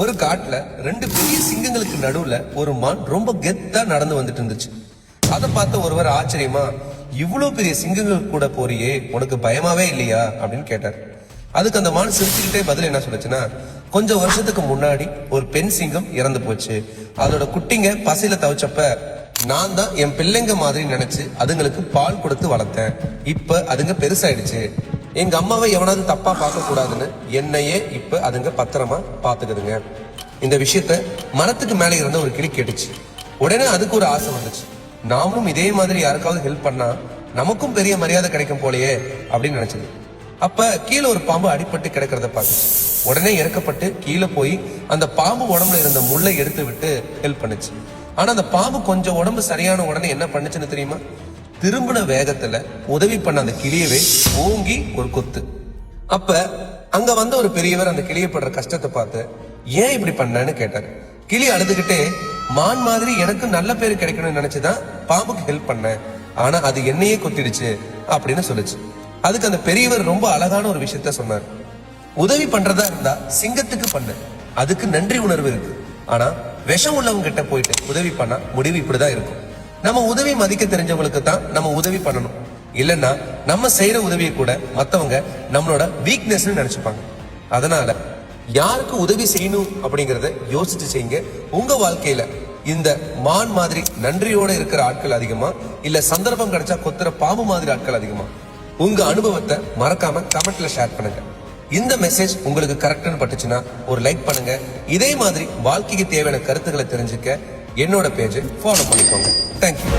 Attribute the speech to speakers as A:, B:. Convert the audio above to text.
A: ஒரு காட்டுல ரெண்டு பெரிய சிங்கங்களுக்கு நடுவுல ஒரு மான் ரொம்ப கெத்தா நடந்து வந்துட்டு இருந்துச்சு. அதை பார்த்த ஒருவர் ஆச்சரியமா இவ்வளவு பெரிய சிங்கங்கள் கூட போறியே உனக்கு பயமாவே இல்லையா? அப்படின்னு கேட்டார். அதுக்கு அந்த மான் சிரிச்சுக்கிட்டே பதில் என்ன சொல்லுச்சுன்னா கொஞ்சம் வருஷத்துக்கு முன்னாடி ஒரு பெண் சிங்கம் இறந்து போச்சு. அதோட குட்டிங்க பசியில தவிச்சப்ப நான் தான் என் பிள்ளைங்க மாதிரி நினைச்சு அதுங்களுக்கு பால் கொடுத்து வளர்த்தேன். இப்ப அதுங்க பெருசாயிடுச்சு. எங்க அம்மாவை எவனாவது தப்பா பார்க்க கூடாதுன்னு என்னையே இப்ப அதுங்க பத்திரமா பாத்துக்குதுங்க இந்த விஷயத்த மரத்துக்கு மேல இருந்த ஒரு கிளி கேட்டுச்சு. உடனே அதுக்கு ஒரு ஆசை வந்துச்சு. நாமளும் இதே மாதிரி யாருக்காவது ஹெல்ப் பண்ணா நமக்கும் பெரிய மரியாதை கிடைக்கும் போலயே அப்படின்னு நினைச்சது. அப்ப கீழே ஒரு பாம்பு அடிபட்டு கிடக்கிறத பார்த்துச்சு உடனே இறக்கப்பட்டு கீழே போய் அந்த பாம்பு உடம்புல இருந்த முள்ளை எடுத்து விட்டு ஹெல்ப் பண்ணுச்சு. ஆனா அந்த பாம்பு கொஞ்சம் உடம்பு சரியான உடனே என்ன பண்ணுச்சுன்னு தெரியுமா? திரும்பின வேகத்துல உதவி பண்ண அந்த கிளியவே ஓங்கி ஒரு கொத்து. அப்ப அங்க வந்த ஒரு பெரியவர் அந்த கிளியை படுற கஷ்டத்தை பார்த்து ஏன் இப்படி பண்ணேன்னு? கேட்டாரு. கிளி அழுதுகிட்டே மான் மாதிரி எனக்கு நல்ல பேர் கிடைக்கணும்னு நினைச்சுதான் பாம்புக்கு ஹெல்ப் பண்ணேன். ஆனா அது என்னையே கொத்திடுச்சு அப்படின்னு சொல்லுச்சு. அதுக்கு அந்த பெரியவர் ரொம்ப அழகான ஒரு விஷயத்த சொன்னார். உதவி பண்றதா இருந்தா சிங்கத்துக்கு பண்ணு. அதுக்கு நன்றி உணர்வு இருக்கு. ஆனா விஷம் உள்ளவங்க கிட்ட போயிட்டு உதவி பண்ணா முடிவு இப்படிதான் இருக்கும். நம்ம உதவி மதிக்க தெரிஞ்சவங்களுக்கு தான் நம்ம உதவி பண்ணணும். இல்லைன்னா நம்ம செய்யற உதவியை கூட மத்தவங்க நம்மளோட வீக்னஸ் நினைச்சுப்பாங்க. அதனால யாருக்கு உதவி செய்யணும் அப்படிங்கறத யோசிச்சு செய்யுங்க. உங்க வாழ்க்கையில இந்த மான் மாதிரி நன்றியோட இருக்கிற ஆட்கள் அதிகமா? இல்ல சந்தர்ப்பம் கிடைச்சா கொத்துற பாம்பு மாதிரி ஆட்கள் அதிகமா? உங்க அனுபவத்தை மறக்காம கமெண்ட்ல ஷேர் பண்ணுங்க. இந்த மெசேஜ் உங்களுக்கு கரெக்ட்னு பட்டுச்சுன்னா ஒரு லைக் பண்ணுங்க. இதே மாதிரி வாழ்க்கைக்கு தேவையான கருத்துக்களை தெரிஞ்சுக்க என்னோட பேஜை ஃபாலோ பண்ணிக்கோங்க. தேங்க்யூ